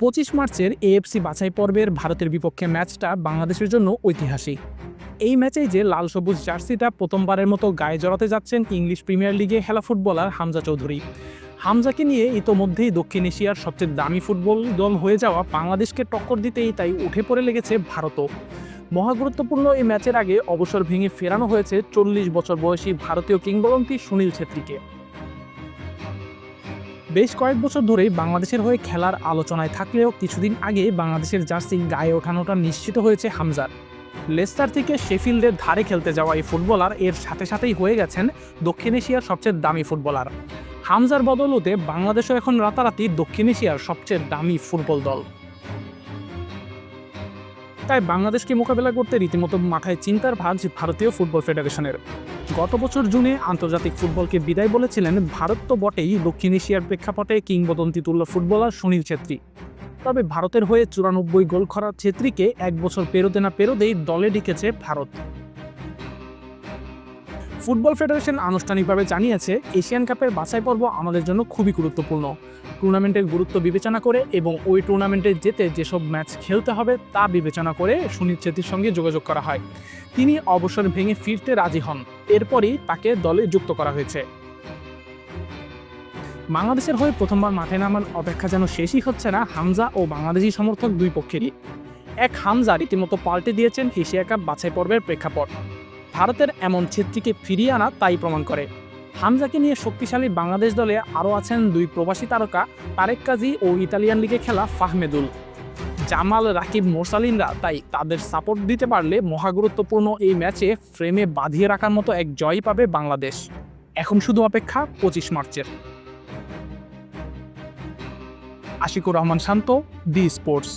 পঁচিশ মার্চের এএফসি বাছাই পর্বের ভারতের বিপক্ষে ম্যাচটা বাংলাদেশের জন্য ঐতিহাসিক। এই ম্যাচেই যে লাল সবুজ জার্সিটা প্রথমবারের মতো গায়ে জড়াতে যাচ্ছেন ইংলিশ প্রিমিয়ার লিগে খেলা ফুটবলার হামজা চৌধুরী। হামজাকে নিয়ে ইতোমধ্যেই দক্ষিণ এশিয়ার সবচেয়ে দামি ফুটবল দল হয়ে যাওয়া বাংলাদেশকে টক্কর দিতেই তাই উঠে পড়ে লেগেছে ভারতও। মহাগুরুত্বপূর্ণ এই ম্যাচের আগে অবসর ভেঙে ফেরানো হয়েছে চল্লিশ বছর বয়সী ভারতীয় কিংবদন্তি সুনীল ছেত্রীকে। বেশ কয়েক বছর ধরেই বাংলাদেশের হয়ে খেলার আলোচনায় থাকলেও কিছুদিন আগে বাংলাদেশের জার্সি গায়ে ওঠানোটা নিশ্চিত হয়েছে হামজার। লেস্টার থেকে শেফিল্ডের ধারে খেলতে যাওয়া এই ফুটবলার এর সাথে সাথেই হয়ে গেছেন দক্ষিণ এশিয়ার সবচেয়ে দামি ফুটবলার। হামজার বদলতে বাংলাদেশও এখন রাতারাতি দক্ষিণ এশিয়ার সবচেয়ে দামি ফুটবল দল। তাই বাংলাদেশকে মোকাবেলা করতে রীতিমতো মাথায় চিন্তার ভাঁজ ভারতীয় ফুটবল ফেডারেশনের। গত বছর জুনে আন্তর্জাতিক ফুটবলকে বিদায় বলেছিলেন ভারত তো বটেই দক্ষিণ এশিয়ার প্রেক্ষাপটে কিংবদন্তি তুল্য ফুটবলার সুনীল ছেত্রী। তবে ভারতের হয়ে চুরানব্বই গোল করা ছেত্রীকে এক বছর পেরোতে না পেরোতেই দলে ডেকেছে ভারত। ফুটবল ফেডারেশন আনুষ্ঠানিকভাবে জানিয়েছে, এশিয়ান কাপের বাছাই পর্ব আমাদের জন্য খুবই গুরুত্বপূর্ণ। টুর্নামেন্টের গুরুত্ব বিবেচনা করে এবং ওই টুর্নামেন্টে যেতে যেসব ম্যাচ খেলতে হবে তা বিবেচনা করে সুনীল ছেত্রীর সঙ্গে যোগাযোগ করা হয়। তিনি অবসর ভেঙে ফিরতে রাজি হন। এরপরই তাকে দলে যুক্ত করা হয়েছে। বাংলাদেশের হয়ে প্রথমবার মাঠে নামার অপেক্ষা যেন শেষই হচ্ছে না, হামজা ও বাংলাদেশি সমর্থক দুই পক্ষেরই। এক হামজা রীতিমতো পাল্টে দিয়েছেন এশিয়া কাপ বাছাই পর্বের প্রেক্ষাপট। ভারতের এমন ছেত্রীকে ফিরিয়ে আনা তাই প্রমাণ করে। হামজাকে নিয়ে শক্তিশালী বাংলাদেশ দলে আরও আছেন দুই প্রবাসী তারকা তারেক কাজী ও ইতালিয়ান লিগে খেলা ফাহমেদুল। জামাল, রাকিব, মোরসালিনরা তাই তাদের সাপোর্ট দিতে পারলে মহাগুরুত্বপূর্ণ এই ম্যাচে ফ্রেমে বাঁধিয়ে রাখার মতো এক জয় পাবে বাংলাদেশ। এখন শুধু অপেক্ষা পঁচিশ মার্চের। Ashikur Rahman Shanto the sports